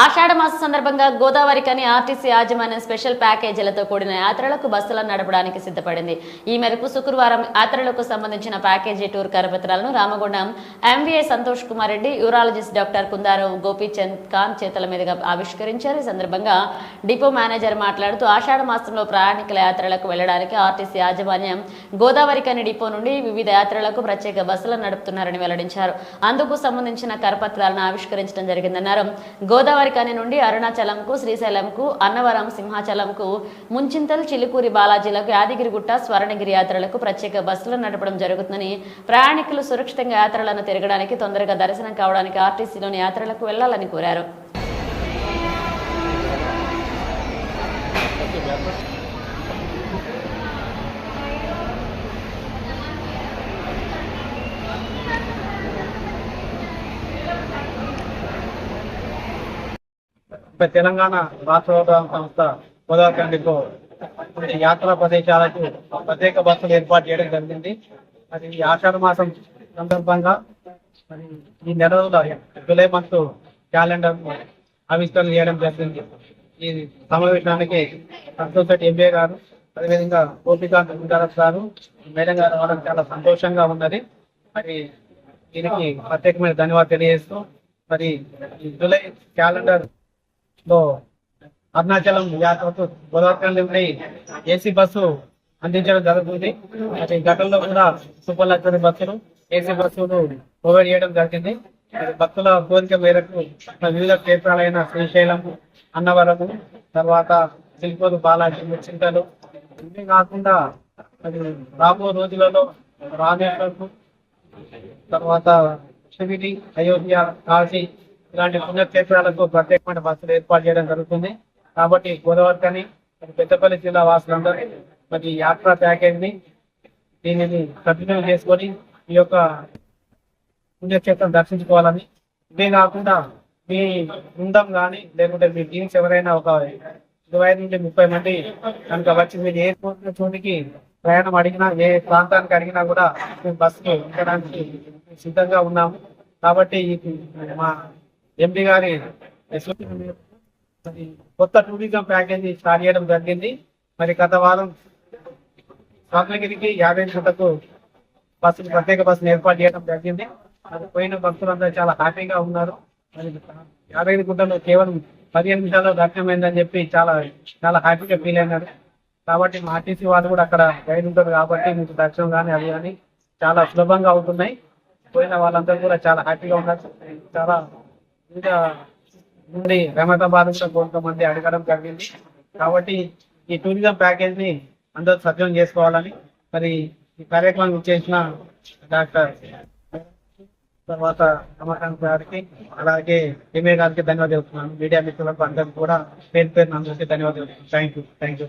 ఆషాఢ మాస సందర్భంగా గోదావరి కని ఆర్టీసీ యాజమాన్యం స్పెషల్ ప్యాకేజీలతో కూడిన యాత్రలకు బస్సులను నడపడానికి సిద్ధపడింది. ఈ మేరకు శుక్రవారం యాత్రలకు సంబంధించిన package tour కరపత్రాలను Ramagundam MVA Santosh Kumar Reddy urologist doctor Kundaram Gopichand Khan చేతుల మీదుగా ఆవిష్కరించారు. ఈ సందర్భంగా డిపో మేనేజర్ మాట్లాడుతూ ఆషాఢ మాసంలో ప్రయాణికుల యాత్రలకు వెళ్ళడానికి ఆర్టీసీ యాజమాన్యం గోదావరి కని డిపో నుండి వివిధ యాత్రలకు ప్రత్యేక బస్సులను నడుపుతున్నారని వెల్లడించారు. అందుకు సంబంధించిన కరపత్రాలను ఆవిష్కరించడం జరిగిందన్నారు. గోదావరి కని నుండి అరుణాచలంకు శ్రీశైలంకు అన్నవరం సింహాచలంకు ముంచింతల్ చిలుకూరి బాలాజీలకు యాదగిరిగుట్ట స్వర్ణగిరి యాత్రలకు ప్రత్యేక బస్సులు నడపడం జరుగుతుందని ప్రయాణికులు సురక్షితంగా యాత్రలను తిరగడానికి తొందరగా దర్శనం కావడానికి ఆర్టీసీలోని యాత్రలకు వెళ్ళాలని కోరారు. తెలంగాణ రాష్ట్ర రవాణా సంస్థ గోదావరిలో యాత్రా ప్రదేశాలకు ప్రత్యేక బస్సులు ఏర్పాటు చేయడం జరిగింది. మరి ఈ ఆషాఢ మాసం సందర్భంగా మరి ఈ నెల రోజుల జూలై మంత్ క్యాలెండర్ ఆవిష్కరణ చేయడం జరిగింది. ఈ సమావేశానికి సంతోష్ ఎంబీఏ గారు అదేవిధంగా గోపికాంత్ గుండారత్ గారు మేడం గారు రావడం చాలా సంతోషంగా ఉన్నది. మరి దీనికి ప్రత్యేకమైన ధన్యవాదాలు తెలియజేస్తూ మరి ఈ జూలై క్యాలెండర్ లో అరుణాచలం యాత్రకు గోదావరి నుండి ఏసీ బస్సు అందించడం జరుగుతుంది. అది గతంలో కూడా సూపర్ లగ్జరీ బస్సులు ఏసీ బస్సులు ప్రొవైడ్ చేయడం జరిగింది. భక్తుల కోరిక మేరకు వివిధ క్షేత్రాలైన శ్రీశైలం అన్నవరము తర్వాత సిల్పూరు బాలాజీ ముచ్చింతలు. ఇవే కాకుండా అది రాబో రోజులలో రామేశ్వరం తర్వాత షిరిడి అయోధ్య కాశీ ఇలాంటి పుణ్యక్షేత్రాలకు ప్రత్యేకమైన బస్సులు ఏర్పాటు చేయడం జరుగుతుంది. కాబట్టి గోదావరి కానీ పెద్దపల్లి జిల్లా వాసులందరూ మరి యాత్ర ప్యాకేజ్ని దీనిని సద్వినియోగం చేసుకొని ఈ యొక్క పుణ్యక్షేత్రం దర్శించుకోవాలని. ఇదే కాకుండా మీ బృందం కానీ లేకుంటే మీ టీమ్స్ ఎవరైనా ఒక ఇరవై నుండి ముప్పై మంది కనుక వచ్చి మీరు ఏ చోటికి ప్రయాణం అడిగినా ఏ ప్రాంతానికి అడిగినా కూడా మేము బస్సులు ఎక్కడానికి సిద్ధంగా ఉన్నాము. కాబట్టి మా ఎంపీ గారి మరి కొత్త టూరిజం ప్యాకేజీ స్టార్ట్ చేయడం జరిగింది. మరి గత వారం స్వర్ణగిరికి యాభై గంటకు బస్సులు ప్రత్యేక బస్సులు ఏర్పాటు చేయడం జరిగింది. అది పోయిన భక్తులందరూ చాలా హ్యాపీగా ఉన్నారు. మరి యాభై గుంటలు కేవలం పదిహేను నిమిషాల్లో దర్శనమైందని చెప్పి చాలా చాలా హ్యాపీగా ఫీల్ అయినారు. కాబట్టి మా ఆర్టీసీ వాళ్ళు కూడా అక్కడ గైడ్ ఉంటారు కాబట్టి మీకు దర్శనం కానీ అవి కానీ చాలా సులభంగా అవుతున్నాయి పోయిన వాళ్ళందరూ కూడా చాలా హ్యాపీగా ఉన్నారు. చాలా నుండి రహమతాబాద్ కూడా కొంతమంది అడగడం జరిగింది. కాబట్టి ఈ టూరిజం ప్యాకేజ్ని అందరూ సద్వినియోగం చేసుకోవాలని మరి ఈ కార్యక్రమం చేసిన డాక్టర్ తర్వాత రమకాంత్ గారికి అలాగే ఎంఏ గారికి ధన్యవాదాలు మీడియా మిత్రులకు అందరికి కూడా పేరు పేరు అందరికీ ధన్యవాదాలు. Thank you thank you